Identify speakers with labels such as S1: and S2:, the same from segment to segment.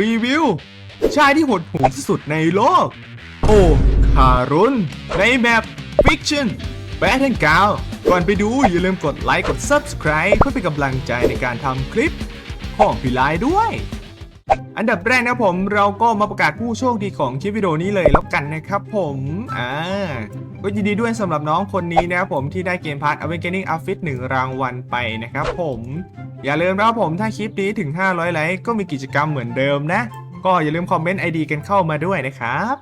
S1: รีวิว ชายที่หดหูที่สุดในโลก โอคารุนในแบบฟิกชั่นแบทแอนกาวก่อนไปดูอย่าลืมกดไลค์กด Subscribe เพื่อเป็นกำลังใจในการทำคลิปของพี่ไลด้วย อันดับแรกนะผมเราก็มาประกาศผู้โชคดีของคลิปวิดีโอนี้เลยแล้วกันนะครับผมอ่าก็ยินดีด้วยสำหรับน้องคนนี้นะครับผมที่ได้เกมพาร์ท Awakening Outfit 1รางวัลไปนะครับผมอย่าลืมนะครับผมถ้าคลิปนี้ถึง 500 ไลค์ก็มีกิจกรรมเหมือนเดิมนะ ก็อย่าลืมคอมเมนต์ ID กันเข้ามาด้วยนะครับ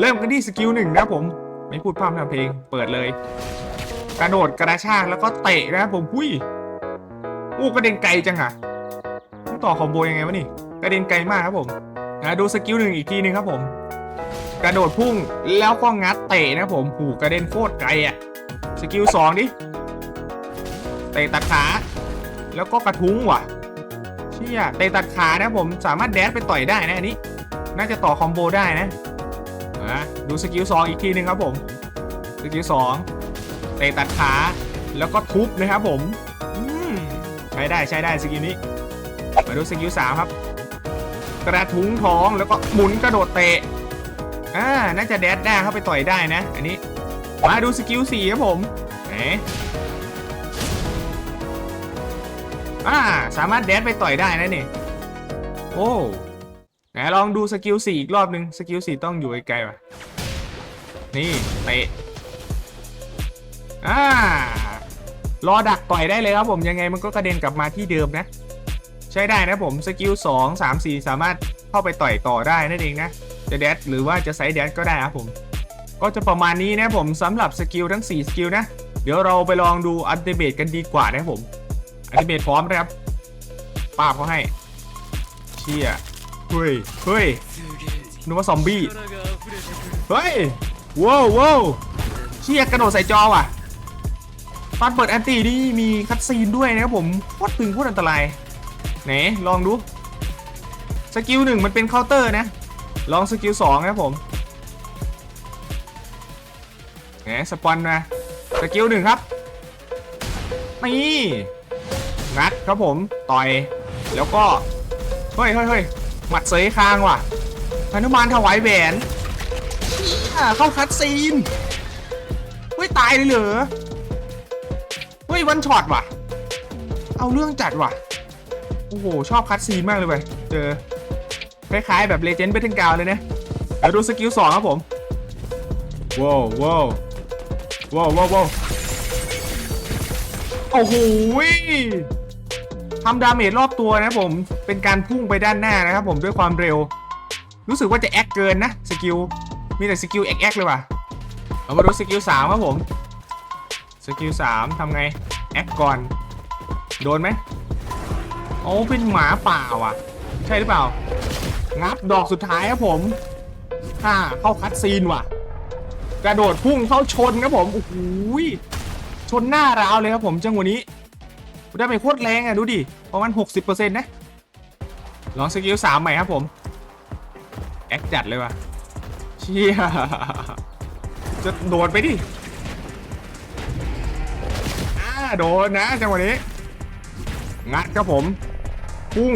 S1: เริ่มกันที่สกิลหนึ่งนะผมไม่พูดพร่ำทำเพลงเปิดเลย กระโดดกระชากแล้วก็เตะนะครับผมหุ้ยอู้กระเด็นไกลจังอะต้องต่อคอมโบยังไงวะนี่ กระเด็นไกลมากครับผมนะดูสกิลหนึ่งอีกทีหนึงครับผม กระโดดพุ่งแล้วก็งัดเตะนะผมหูกระเด็นโคตรไกลอะสกิลสองดิเตะตัดขา แล้วก็กระทุ้งว่ะเชี่ยเตะตัดขานะผมสามารถแดดไปต่อยได้นะอันนี้ น่าจะต่อคอมโบได้นะอะดูสกิลสองอีกทีหนึ่งครับผมสกิลสองเตะตัดขาแล้วก็ทุบนะครับผมอืมใช้ได้ใช้ได้สกิลนี้ มาดูสกิลสามครับ กระทุ้งท้องแล้วก็หมุนกระโดดเตะอ่าน่าจะแดดได้เข้าไปต่อยได้นะ อันนี้ มาดูสกิลสี่ครับผมไหนอ่าสามารถแดดไปต่อยได้นะนี่โอ้ไหนลองดูสกิลสี่อีกรอบนึงสกิลสี่ต้องอยู่ไกลๆว่ะนี่เตะอ่ารอดักต่อยได้เลยครับผมยังไงมันก็กระเด็นกลับมาที่เดิมนะ ช้ได้นะผมสกิล2 3 4 สามารถเข้าไปต่อยต่อได้นั่นเองนะจะแดดหรือว่าจะไซด์แดดก็ได้ครับผม ก็จะประมาณนี้นะผมสำหรับสกิลทั้ง 4 สกิลนะ เดี๋ยวเราไปลองดูอัลติเมทกันดีกว่านะครับผมอัลติเมทพร้อมนะครับป้าบเขาให้เชี่ยเฮ้ยเฮ้ยนึกว่าซอมบี้เฮ้ยว้าวว้าวเชี่ยกระโดดใส่จอว่ะตอนเปิดแอนตี้นี่มีคัตซีนด้วยนะครับผมโคตรตึงโคตรอันตราย ไหนลองดูสกิลหนึ่งมันเป็นเคาน์เตอร์นะ ลองสกิลสองนะครับผมไหนสปอนมาสกิลหนึ่งครับนี่งัดครับผมต่อยแล้วก็เฮ้ยเฮ้ยเฮ้ยหมัดเสยคางว่ะพนุมานถวายแหวนเชี่ยเข้าคัดซีนเฮ้ยตายเลยเหรอเฮ้ยวันช็อตว่ะ เอาเรื่องจัดว่ะ อ้โห ชอบคัดซีนมากเลยเว้ยเจอคล้ายๆแบบเลเจนด์เบทเทนกาวเลยนะเดี๋ยวดูสกิลสองครับผมว้าวว้าวว้าวว้าวว้าวโอ้โหทำดาเมจรอบตัวนะผม เป็นการพุ่งไปด้านหน้านะครับผมด้วยความเร็ว รู้สึกว่าจะแอคเกินนะสกิล มีแต่สกิลแอคแอคเลยว่ะ เอามาดูสกิลสามครับผม สกิลสามทำไง แอคก่อน โดนไหม โอ้เป็นหมาป่าว่ะ ใช่หรือเปล่า งับดอกสุดท้ายครับผมฮ่าเข้าคัดซีนว่ะ กระโดดพุ่งเข้าชนครับผมโอ้โหยชนหน้าราวเลยครับผมจังหวะนี้ ได้ไปโคตรแรงอะดูดิประมาณ60%นะลองสกิลสามใหม่ครับผม แอคจัดเลยว่ะ เชี่ย จะโดดไปดิอ่าโดนนะจังหวะนี้ งัดครับผม พุ่ง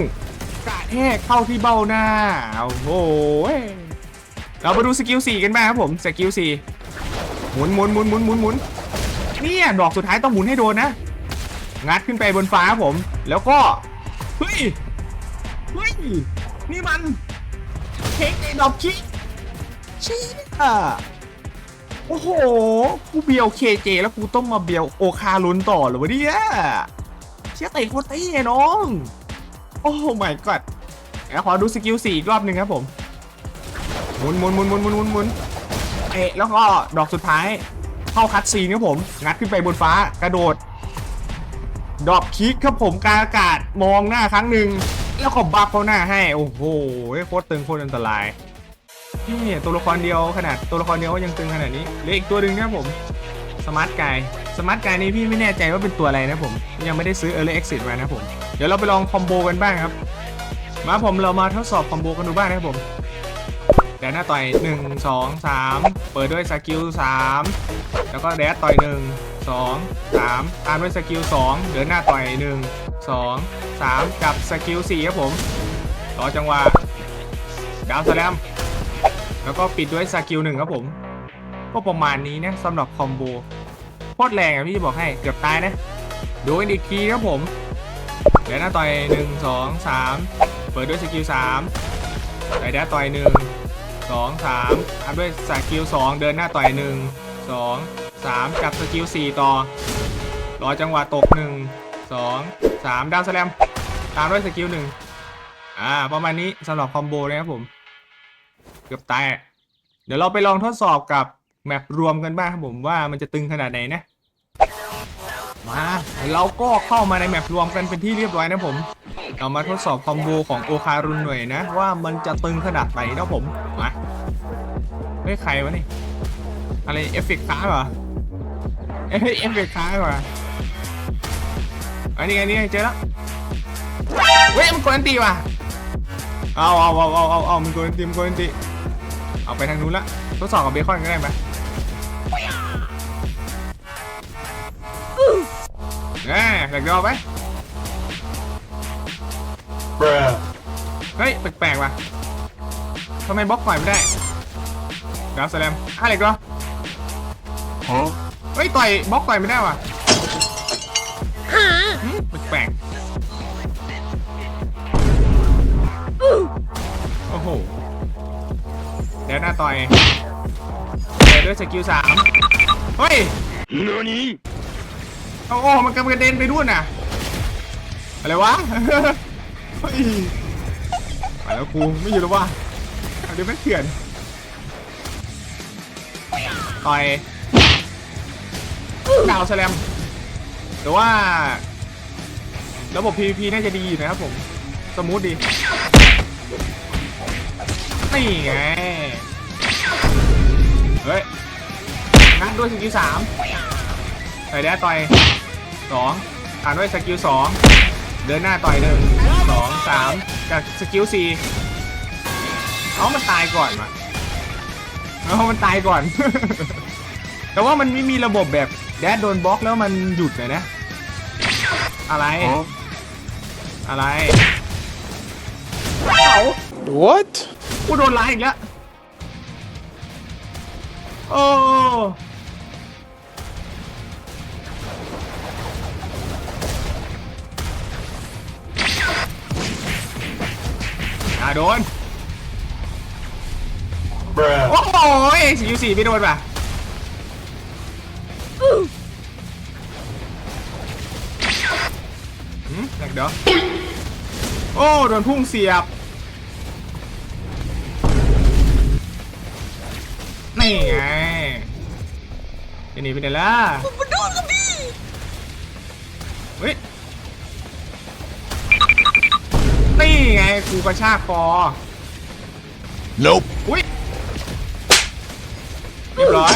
S1: กระแทกเข้าที่เบ้าหน้า โอ้โห เรามาดูสกิล4กันบ้างครับผม สกิล4หมุนหมุนหมุนหมุนหมุนหมุนเนี่ยดอกสุดท้ายต้องหมุนให้โดนนะ งัดขึ้นไปบนฟ้าครับผม แล้วก็ เฮ้ย เฮ้ย นี่มันเค้กไอ้ดอกคิเชี่ยโอ้โห กูเบียวเคเจแล้วกูต้องมาเบียวโอคาลุนต่อเหรอวะเนี่ยเชี่ยเตะโคตรเต้น้อง โอ้ my god เดี๋ยวขอดูสกิลสี่อีกรอบหนึ่งครับผม หมุนหมุนหมุนหมุนหมุนหมุนหมุนเอะแล้วก็ดอกสุดท้าย เข้าคัดซีนครับผม งัดขึ้นไปบนฟ้ากระโดด ดอกคิกครับผมกลางอากาศมองหน้าครั้งหนึ่งแล้วก็บัฟเข้าหน้าให้ โอ้โหโคตรตึงโคตรอันตรายนี่ตัวละครเดียวขนาดตัวละครเดียวก็ยังตึงขนาดนี้เหลืออีกตัวหนึ่งนะครับผม สมาร์ทกายสมาร์ทกายนี่พี่ไม่แน่ใจว่าเป็นตัวอะไรนะผม ยังไม่ได้ซื้อ Early Exit มานะผม เดี๋ยวเราไปลองคอมโบกันบ้างครับ มาผมเรามาทดสอบคอมโบกันดูบ้างนะครับผมแดนหน้าต่อย 1 2 3 เปิดด้วยสกิล3แล้วก็แดดต่อย 1 2 3 ตามด้วยสกิล2เดินหน้าต่อย 1 2 3 กับสกิล4ครับผมรอจังหวะดาวสแลมแล้วก็ปิดด้วยสกิลหนึ่งครับผม ก็ประมาณนี้นะสำหรับคอมโบโคตรแรงอะพี่จะบอกให้เกือบตายนะดูกันอีกทีครับผมเดี๋ยวหน้าต่อยหนึ่งสองสามเปิดด้วยสกิลสามไปด้าต่อยหนึ่งสองสามอัพด้วยสกิลสองเดินหน้าต่อยหนึ่งสองสามกับสกิลสี่ต่อรอจังหวะตกหนึ่งสองสามดาวสแลมตามด้วยสกิลหนึ่งอ่าประมาณนี้สำหรับคอมโบเลยครับผม เกือบตายเดี๋ยวเราไปลองทดสอบกับ แมปรวมกันบ้างครับผมว่ามันจะตึงขนาดไหนนะมาเราก็เข้ามาในแมปรวมกันเป็นที่เรียบร้อยนะผมเรามาทดสอบคอมโบของโอคารุนหน่อยนะ ว่ามันจะตึงขนาดไหนนะผมมาเฮ้ยใครวะนี่อะไรเอฟเฟกต์ค้างเหรอเอ้ยเอฟเฟกต์ค้างเหรออันนี้ไงนี่ไงเจอแล้วเว้ยมันโกนตีว่ะเอาเอาเอาเอาเอาเอามันโกนตีมันโกนตีเอาไปทางนู้นละทดสอบกับเบคอนก็ได้ไหม แน่แหลกดอไป
S2: Bruh.
S1: เฮ้ยแปลกๆว่ะทำไมบล็อกต่อยไม่ได้ดาวสแลมอะเหล็กดอ
S2: Huh?
S1: เฮ้ยต่อยบล็อกต่อยไม่ได้ว่ะหืมแปลกๆโอ้โหเดี๋ยวหน้าต่อยเดี๋ยวด้วยสกิลสามเฮ้ย โอ้โหมันกำลังกระเด็นไปด้วยน่ะ อะไรวะ เฮ้ยไปแล้วกูไม่อยู่แล้ววะเอาเดี๋ยวไม่เถื่อนต่อยดาวแสลมแต่ว่า ระบบ PVP น่าจะดีอยู่นะครับผม สมูทดี นี่ไง เฮ้ยงัดด้วยสกิลสามใส่แดดต่อย สองอ่านด้วยสกิลสองเดินหน้าต่อยหนึ่งสองสามจากสกิลสี่เอามันตายก่อนมาเอามันตายก่อน แต่ว่ามันไม่มีระบบแบบแดดโดนบล็อกแล้วมันหยุดเลยนะ อะไร
S2: Huh?
S1: อะไรเอา
S2: What?
S1: กูโดนไล่อีกแล้วโอ้ โดน
S2: Bruh.
S1: โอ้โหสี่ยูสี่ไม่โดนป่ะหืมอยากเดี๋ยวโอ้ โดนพุ่งเสียบ นี่ไงจะหนีไปไหนล่ะมาโดนกับพี่ เฮ้ย นี่ไงกูกระชากคอ
S2: Nope.
S1: อุ้ยเรียบร้อย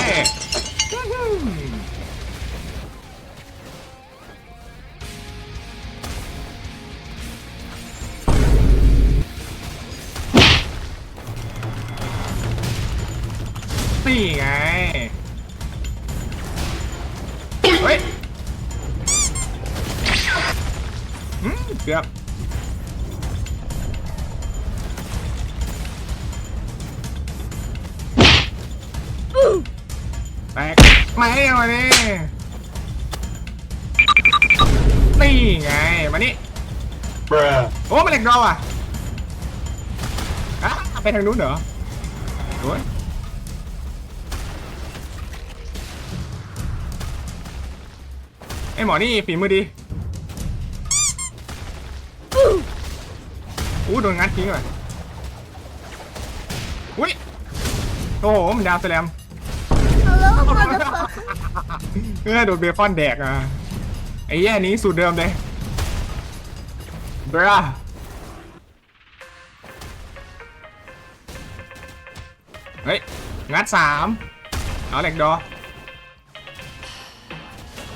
S1: นี่ไง เฮ้ยอืมเกือบ แตกมาให้เอามาดินี่ไง มานี่
S2: Bruh.
S1: โอ้มันเหล็กดออะอะไปทางนู้นเหรอโอ้ยไอหมอนี่ฝีมือดีอู้โดนงัดทิ้งว่ะอุ้ย โอ้โหมันดาวแสลม
S3: Hello, motherfucker.
S1: เออโดนเบคอนแดกอะไอ้แย่นี้สูตรเดิมเลยบราเฮ้ย งัดสามเอาเหลกดอ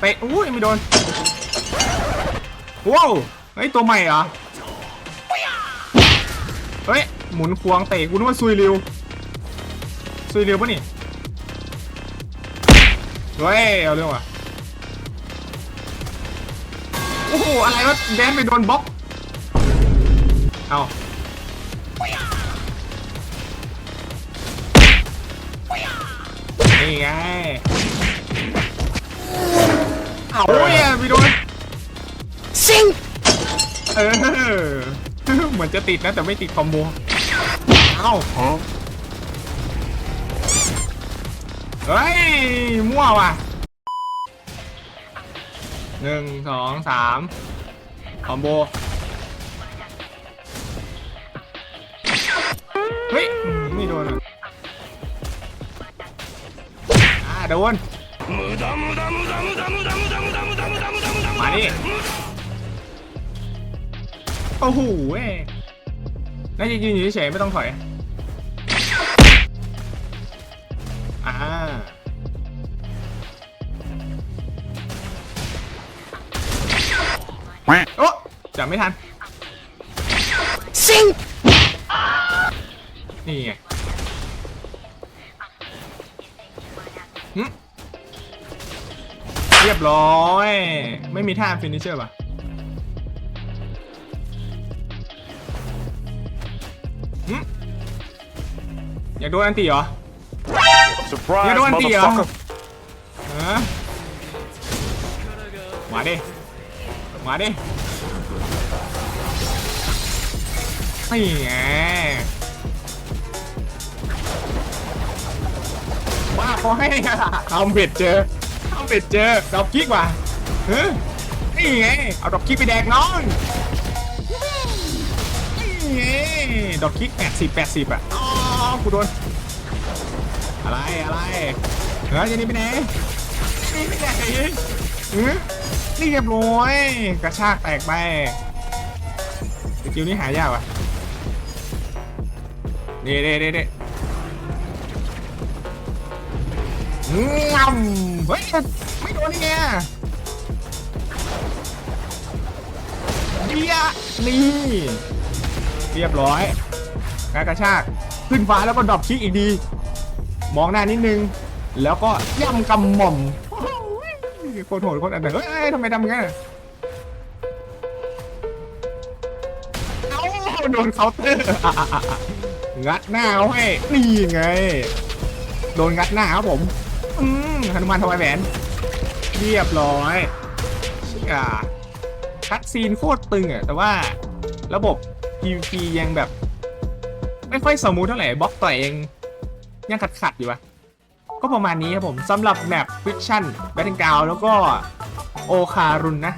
S1: เตะอุ้ยไม่โดนว้าวเฮ้ย ตัวใหม่เหรอ เฮ้ย หมุนควงเตะกูนึกว่าซุยริวซุยริวปะนี่ เฮ้ยเอาเรื่องว่ะโอ้โหอะไรวะแดนไปโดนบล็อกเอานี่ไงเอาเนี่ยไปโดน
S3: ซิง
S1: เออเหมือนจะติดนะแต่ไม่ติดคอมโบเอ้า เฮ้ย มั่วว่ะหนึ่งสองสามคอมโบ เฮ้ย ไม่โดนอะอ่าโดน มาดิโอ้โหเว้ยน่าจะยืนอยู่เฉยๆไม่ต้องถอย โอ้จับไม่ทัน
S3: ซิง
S1: นี่ไงหึเรียบร้อย ไม่มีท่าฟินิชเชอร์ป่ะหึอยากโดนอันตีเหรอ
S2: Surprise,
S1: You don't want the, uh,
S2: motherfucker.
S1: ฮะมาดิ มาดินี่ไงว่าเขาให้ทำเบ็ดเจอทำเบ็ดเจอดอกกิ๊กว่ะเฮ้ยนี่ไงเอาดอกกิ๊กไปแดกน้องนี่ไงดอกกิ๊กแปดสิบแปดสิบอะอ๋อกูโดนอะไรอะไรเฮ้ยจะหนี่ไปไหนนี่ไปไหนหือ นี่เรียบร้อย กระชากแตกไปสกิลนี้หายากว่ะนี่เด้เด้เด้งำเฮ้ยไม่โดนนี่ไงเบียร์นี่เรียบร้อยการกระชากขึ้นฟ้าแล้วก็ดรอปคิกอีกดี มองหน้านิดนึง แล้วก็ย่ำกำหม่อม โอ้โหโคตรโหดโคตรอันเดอร์เฮ้ยทำไมทำงั้นอะเอ้าโดนเคาน์เตอร์งัดหน้าเขาให้นี่ไง โดนงัดหน้าครับผม อืมหนุมานถวายแหวนเรียบร้อยเชี่ยคัดซีนโคตรตึงอะแต่ว่าระบบ PVP ยังแบบ ไม่ค่อยสมูทเท่าไหร่บล็อกต่อยเอง ยังขัดขัดๆอยู่วะ ก็ประมาณนี้ครับผมสำหรับแมปฟิชชั่นแบทเทิลกาวแล้วก็โอคารุนนะ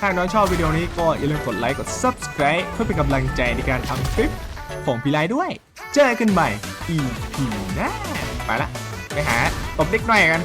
S1: ถ้าน้องชอบวิดีโอนี้ก็อย่าลืมกดไลค์กด Subscribe เพื่อเป็นกำลังใจในการทำคลิปของพี่ไลด้วย เจอกันใหม่ EP หน้าไปละ ไปหาตบเด็กหน่อยกัน